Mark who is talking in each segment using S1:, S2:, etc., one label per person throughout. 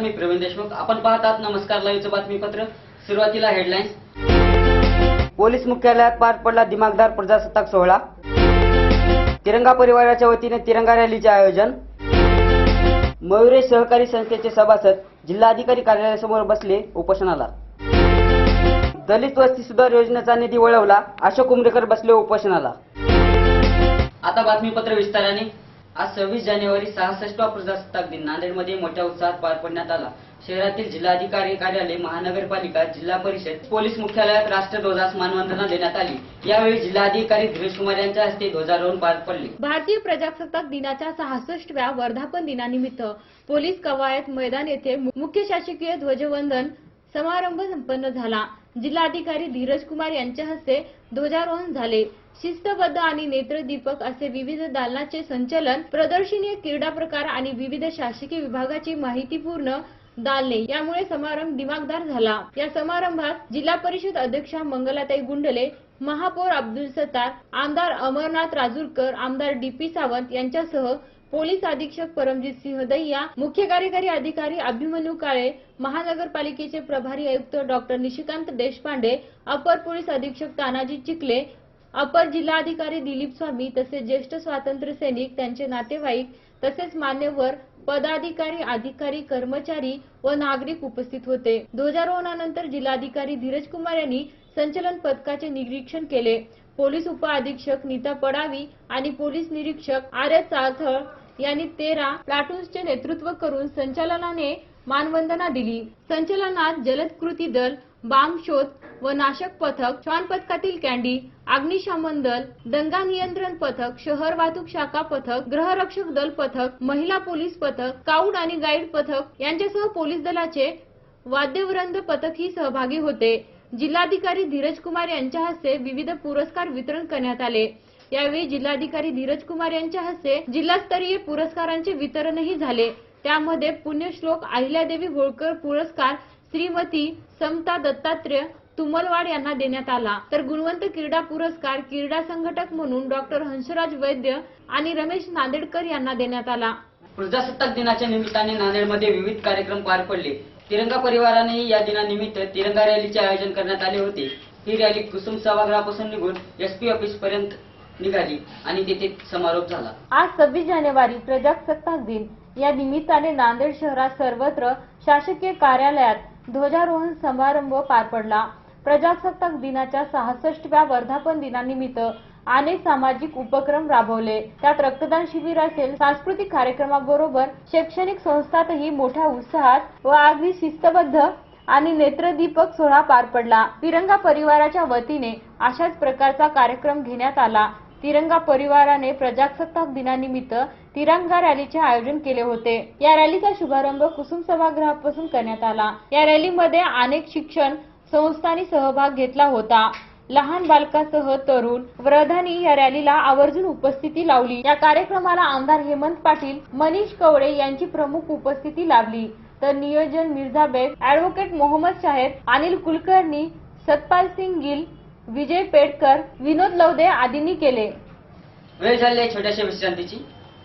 S1: नमस्कार मी प्रवीण देशमुख. आपण पाहतात नमस्कार लाईव्हचं बातमीपत्र. सुरुवातीला हेडलाईन्स पोलीस मुख्यालयात पार पडला दिमागदार प्रजासत्ताक सोहळा. तिरंगा परिवाराच्या वतीने तिरंगा रॅलीचे आयोजन. मयुरेश सहकारी संस्थेचे सभासद जिल्हाधिकारी कार्यालयासमोर बसले उपोषणाला. दलित वस्ती सुधार योजनेचा निधी वळवला अशोक उमरेकर बसले उपोषणाला. आता बातमीपत्र विस्ताराने. आज सव्वीस जानेवारी सहासष्टवा प्रजासत्ताक दिन. नांदेडमध्ये मोठ्या उत्साहात पार पडण्यात आला. शहरातील जिल्हाधिकारी कार्यालय महानगरपालिका जिल्हा परिषद पोलीस मुख्यालयात राष्ट्रध्वजास मानवंदना देण्यात आली. यावेळी जिल्हाधिकारी धीरज कुमार यांच्या हस्ते ध्वजारोहण पार पडले.
S2: भारतीय प्रजासत्ताक दिनाच्या सहासष्टव्या वर्धापन दिनानिमित्त पोलीस कवायत मैदान येथे मुख्य शासकीय ध्वजवंदन समारंभ संपन्न झाला. जिल्हाधिकारी धीरज कुमार यांच्या हस्ते ध्वजारोहण झाले. शिस्तबद्ध आणि नेत्रदीपक असे विविध दालनाचे संचलन प्रदर्शनीय क्रीडा प्रकार आणि विविध शासकीय विभागाची माहितीपूर्ण दालने. यामुळे समारंभ दिमागदार झाला. या समारंभात जिल्हा परिषद अध्यक्षा मंगलाताई गुंडले महापौर अब्दुल सत्तार आमदार अमरनाथ राजूरकर आमदार डी पी सावंत यांच्यासह पोलीस अधीक्षक परमजित सिंह दहिया मुख्य कार्यकारी अधिकारी अभिमन्यू काळे महानगरपालिकेचे प्रभारी आयुक्त डॉक्टर निशिकांत देशपांडे अपर पोलीस अधीक्षक तानाजी चिखले अपर जिल्हाधिकारी दिलीप स्वामी तसेच ज्येष्ठ स्वातंत्र्य सैनिक त्यांचे नातेवाईक तसेच मान्यवर पदाधिकारी अधिकारी कर्मचारी व नागरिक उपस्थित होते. ध्वजारोहणानंतर जिल्हाधिकारी धीरज कुमार यांनी संचलन पथकाचे निरीक्षण केले. पोलीस उपअधीक्षक नीता पडावी आणि पोलीस निरीक्षक आर्य चाथळ यांनी तेरा प्लाटून्सचे नेतृत्व करून संचालनाने मानवंदना दिली. संचलनात जलद कृती दल बांब शोध व नाशक पथक श्वान पथकातील कॅन्डी अग्निशमन दल दंगा नियंत्रण पथक शहर वाहतूक शाखा पथक गृहरक्षक दल पथक महिला पोलीस पथक स्काउट आणि गाईड पथक यांच्यासह पोलीस दलाचे वाद्यवृंद पथक ही सहभागी होते. जिल्हाधिकारी धीरज कुमार यांच्या हस्ते विविध पुरस्कार वितरण करण्यात आले. यावेळी जिल्हाधिकारी धीरज कुमार यांच्या हस्ते जिल्हास्तरीय पुरस्कारांचे वितरणही झाले. त्यामध्ये पुण्यश्लोक अहिल्यादेवी होळकर पुरस्कार श्रीमती समता दत्तात्रय तुमलवाड यांना देण्यात आला. तर गुणवंत क्रीडा पुरस्कार क्रीडा संघटक म्हणून डॉक्टर हंसराज वैद्य आणि रमेश नांदेडकर यांना देण्यात आला.
S1: प्रजासत्ताक दिनाच्या निमित्ताने नांदेडमध्ये विविध कार्यक्रम पार पडले. तिरंगा परिवाराने या दिनानिमित्त तिरंगा रॅलीचे आयोजन करण्यात आले होते. ही रॅली कुसुम सभागृहापासून निघून एसपी ऑफिस पर्यंत निघाली आणि तेथे समारोप झाला.
S2: आज सव्वीस जानेवारी प्रजासत्ताक दिन. या निमित्ताने नांदेड शहरात सर्वत्र शासकीय कार्यालयात ध्वजारोहण समारंभ पार पडला. प्रजासत्ताक दिनाच्या सहासष्टव्या वर्धापन दिनानिमित्त अनेक सामाजिक उपक्रम राबवले. त्यात रक्तदान शिबिर असेल सांस्कृतिक कार्यक्रमाबरोबर शैक्षणिक संस्थातही मोठ्या उत्साहात व अगदी शिस्तबद्ध आणि नेत्रदीपक सोहळा पार पडला. तिरंगा परिवाराच्या वतीने अशाच प्रकारचा कार्यक्रम घेण्यात आला. तिरंगा परिवाराने प्रजासत्ताक दिनानिमित्त तिरंगा रॅलीचे आयोजन केले होते. या रॅलीचा शुभारंभ कुसुम सभागृहापासून करण्यात आला. या रॅलीमध्ये अनेक शिक्षण संस्थांनी सहभाग घेतला होता. लहान बालकासह तरुण वृद्धांनी या रॅलीला आवर्जून उपस्थिती लावली. या कार्यक्रमाला आमदार हेमंत पाटील मनीष कवडे यांची प्रमुख उपस्थिती लाभली. तर नियोजन मिर्झा बेग ऍडव्होकेट मोहम्मद शाहेद अनिल कुलकर्णी सतपाल सिंग गिल विजय पेडकर विनोद लवदे आदींनी केले.
S1: वेळ झाली छोट्याशा विश्रांतीची.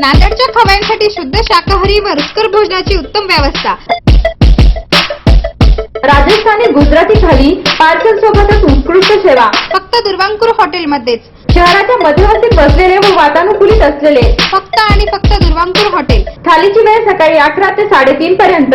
S3: नांदेडच्या खव्यांसाठी शुद्ध शाकाहारी व रुचकर भोजनाची उत्तम व्यवस्था.
S4: राजस्थानी गुजराती थाली पार्सल सोबतच उत्कृष्ट सेवा.
S3: फक्त दुर्वांकुर हॉटेलमध्येच.
S4: शहराच्या मध्यवर्ती बसलेले व वातानुकूलित असलेले.
S3: फक्त आणि फक्त दुर्वांकुर हॉटेल.
S4: थालीची वेळ सकाळी अकरा ते साडेतीन पर्यंत.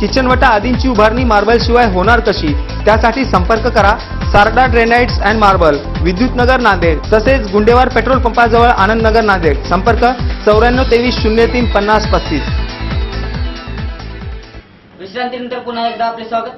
S5: किचनवटा आदींची उभारणी मार्बल शिवाय होणार कशी? त्यासाठी संपर्क करा. Sarda granites and marble Vidyutnagar Nanded तसेच गुंडेवार पेट्रोल पंपाजवळ आनंदनगर नांदेड. संपर्क चौऱ्याण्णव तेवीस शून्य तीन पन्नास पस्तीस.
S1: विश्रांतीनंतर पुन्हा एकदा आपले स्वागत.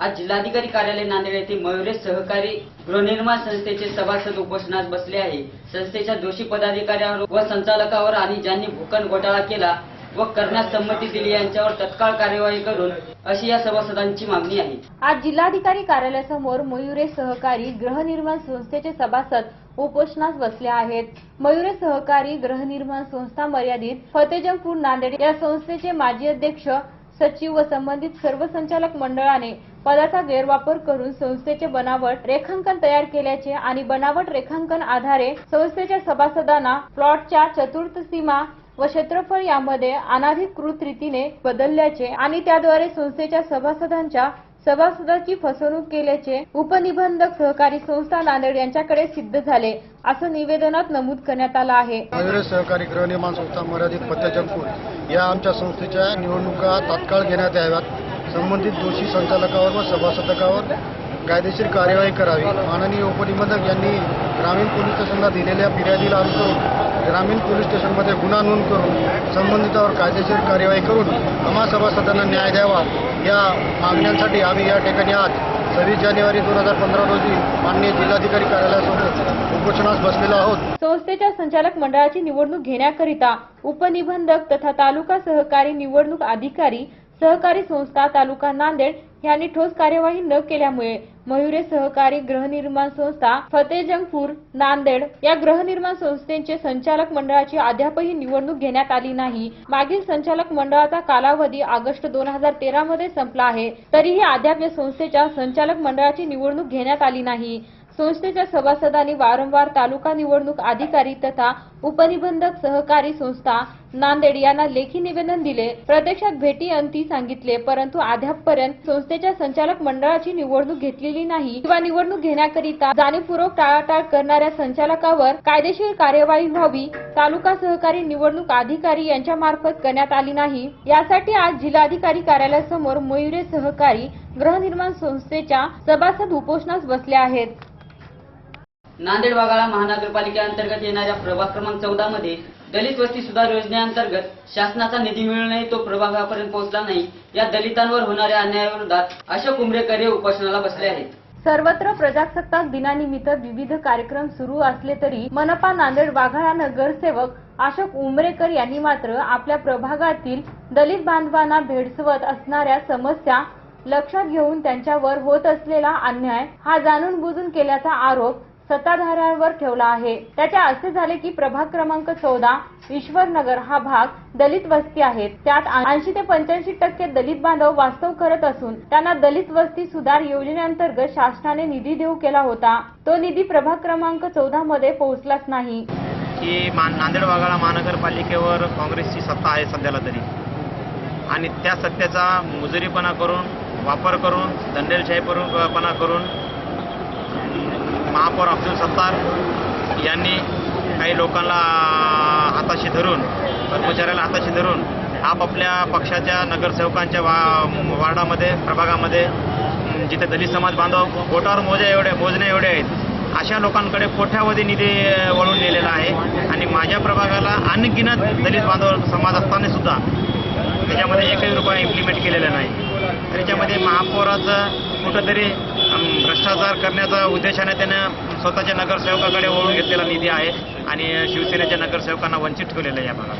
S1: आज जिल्हाधिकारी कार्यालय नांदेड येथे मयुरेश सहकारी गृहनिर्माण संस्थेचे सभासद उपोषणास बसले आहे. संस्थेच्या दोषी पदाधिकाऱ्यांवर व संचालकावर आणि ज्यांनी भूखंड घोटाळा केला व करण्यास संमती दिली यांच्यावर तत्काळ कार्यवाही करून अशी या सभासदांची मागणी आहे.
S2: आज जिल्हाधिकारी कार्यालयासमोर मयुरे सहकारी गृहनिर्माण संस्थेचे सभासद उपोषणास बसले आहेत. मयुरे सहकारी गृहनिर्माण संस्था मर्यादित फतेजमपूर नांदेड या संस्थेचे माजी अध्यक्ष सचिव व संबंधित सर्व संचालक मंडळाने पदाचा गैरवापर करून संस्थेचे बनावट रेखांकन तयार केल्याचे आणि बनावट रेखांकन आधारे संस्थेच्या सभासदांना प्लॉटच्या चतुर्थ सीमा व क्षेत्रफळ यामध्ये अनाधिकृत रीतीने बदलल्याचे आणि त्याद्वारे संस्थेच्या सभासदांच्या सभासदाची फसवणूक केल्याचे उपनिबंधक सहकारी संस्था नांदेड यांच्याकडे सिद्ध झाले असं निवेदनात नमूद करण्यात आलं आहे.
S6: सहकारी गृहनिर्माण संस्था मर्यादित फतेजमपूर या आमच्या संस्थेच्या निवडणुका तात्काळ घेण्यात याव्यात. संबंधित दोषी संचालकावर व सभासदकावर कायदेशीर कार्यवाही करावी. माननीय उपनिबंधक यांनी ग्रामीण पोलीस स्टेशनला दिलेल्या फिर्यादीला अनुसरून ग्रामीण पोलीस स्टेशनमध्ये गुन्हा नोंद करून संबंधितावर कायदेशीर कार्यवाही करून आम्हा सभासदांना न्याय द्यावा या मागण्यांसाठी आम्ही या ठिकाणी आज सव्वीस जानेवारी दोन हजार पंधरा रोजी माननीय जिल्हाधिकारी कार्यालयासमोर उपोषणास बसलेलो आहोत.
S2: संस्थेच्या संचालक मंडळाची निवडणूक घेण्याकरिता उपनिबंधक तथा तालुका सहकारी निवडणूक अधिकारी सहकारी संस्था तालुका नांदेड यांनी ठोस कार्यवाही न केल्यामुळे मयुरे सहकारी गृहनिर्माण संस्था फतेजंगपूर नांदेड या गृहनिर्माण संस्थेचे संचालक मंडळाची अद्यापही निवडणूक घेण्यात आली नाही. मागील संचालक मंडळाचा कालावधी ऑगस्ट दोन हजार तेरा मध्ये संपला आहे. तरीही अद्याप या संस्थेच्या संचालक मंडळाची निवडणूक घेण्यात आली नाही. संस्थेच्या सभासदांनी वारंवार तालुका निवडणूक अधिकारी तथा उपनिबंधक सहकारी संस्था नांदेड यांना लेखी निवेदन दिले. प्रत्यक्षात भेटी अंती सांगितले परंतु अद्यापपर्यंत संस्थेच्या संचालक मंडळाची निवडणूक घेतलेली नाही किंवा निवडणूक घेण्याकरिता जाणीवपूर्वक टाळाटाळ करणाऱ्या संचालकावर कायदेशीर कार्यवाही व्हावी तालुका सहकारी निवडणूक अधिकारी यांच्या मार्फत करण्यात आली नाही. यासाठी आज जिल्हाधिकारी कार्यालयासमोर मयुरे सहकारी गृहनिर्माण संस्थेच्या सभासद उपोषणास बसले आहेत.
S1: नांदेड वाघाळा महानगरपालिकेअंतर्गत येणाऱ्या प्रभाग क्रमांक चौदा मध्ये दलित वस्ती सुधार योजनेअंतर्गत शासनाचा निधी मिळूनही तो प्रभागापर्यंत पोहोचला नाही. या दलितांवर होणाऱ्या अन्यायाविरोधात अशोक उमरेकर हे उपोषणाला बसले आहेत.
S2: सर्वत्र प्रजासत्ताक दिनानिमित्त विविध कार्यक्रम सुरू असले तरी मनपा नांदेड वाघाळा नगरसेवक अशोक उमरेकर यांनी मात्र आपल्या प्रभागातील दलित बांधवांना भेडसवत असणाऱ्या समस्या लक्षात घेऊन त्यांच्यावर होत असलेला अन्याय हा जाणून बुजून केल्याचा आरोप सत्ताधाऱ्यांवर ठेवला आहे. त्याचे असे झाले की प्रभाग क्रमांक चौदा ईश्वरनगर हा भाग दलित वस्ती आहेत त्यात ऐंशी ते पंच्याऐंशी टक्के दलित बांधव वास्तव करत असून त्यांना दलित वस्ती सुधार योजनेअंतर्गत शासनाने निधी देऊ केला होता. तो निधी प्रभाग क्रमांक चौदा मध्ये पोहोचलाच नाही.
S7: की नांदेड वाघाळा महानगरपालिकेवर काँग्रेसची सत्ता आहे सध्याला तरी. आणि त्या सत्तेचा मुजुरीपणा करून वापर करून दंडेलशाहीपणा करून महापौर अब्दुल सत्तार यांनी काही लोकांना हाताशी धरून कर्मचाऱ्याला हाताशी धरून आपापल्या पक्षाच्या नगरसेवकांच्या वा वार्डामध्ये प्रभागामध्ये जिथे दलित समाज बांधव पोटावर मोजे एवढे मोजणे एवढे आहेत अशा लोकांकडे कोट्यावधी निधी वळून नेलेला आहे. आणि माझ्या प्रभागाला अनगिनत दलित बांधव समाज असताना सुद्धा त्याच्यामध्ये एकही रुपया इम्प्लिमेंट केलेला नाही. त्याच्यामध्ये महापौराचं कुठंतरी भ्रष्टाचार करण्याचा उद्देशाने त्यानं स्वतःच्या नगरसेवकाकडे वळून घेतलेला निधी आहे आणि शिवसेनेच्या नगरसेवकांना वंचित ठेवलेलं आहे या भागात.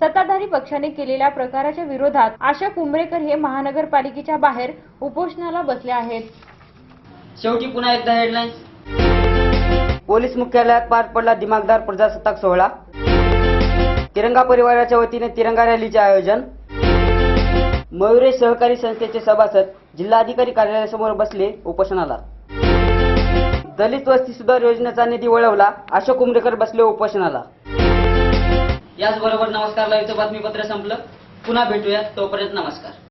S4: सत्ताधारी पक्षाने केलेल्या प्रकाराच्या विरोधात आशा कुंभरेकर हे महानगरपालिकेच्या बाहेर उपोषणाला बसले आहेत.
S1: शेवटी पुन्हा एकदा हेडलाईन्स पोलीस मुख्यालयात पार पडला दिमागदार प्रजासत्ताक सोहळा. तिरंगा परिवाराच्या वतीने तिरंगा रॅलीचे आयोजन. मयुरेश सहकारी संस्थेचे सभासद जिल्हाधिकारी कार्यालयासमोर बसले उपोषणाला. दलित वस्ती सुधार योजनेचा निधी वळवला अशोक उमरेकर बसले उपोषणाला. याचबरोबर नमस्कार लाईव्हचं बातमीपत्र संपलं. पुन्हा भेटूया तोपर्यंत नमस्कार.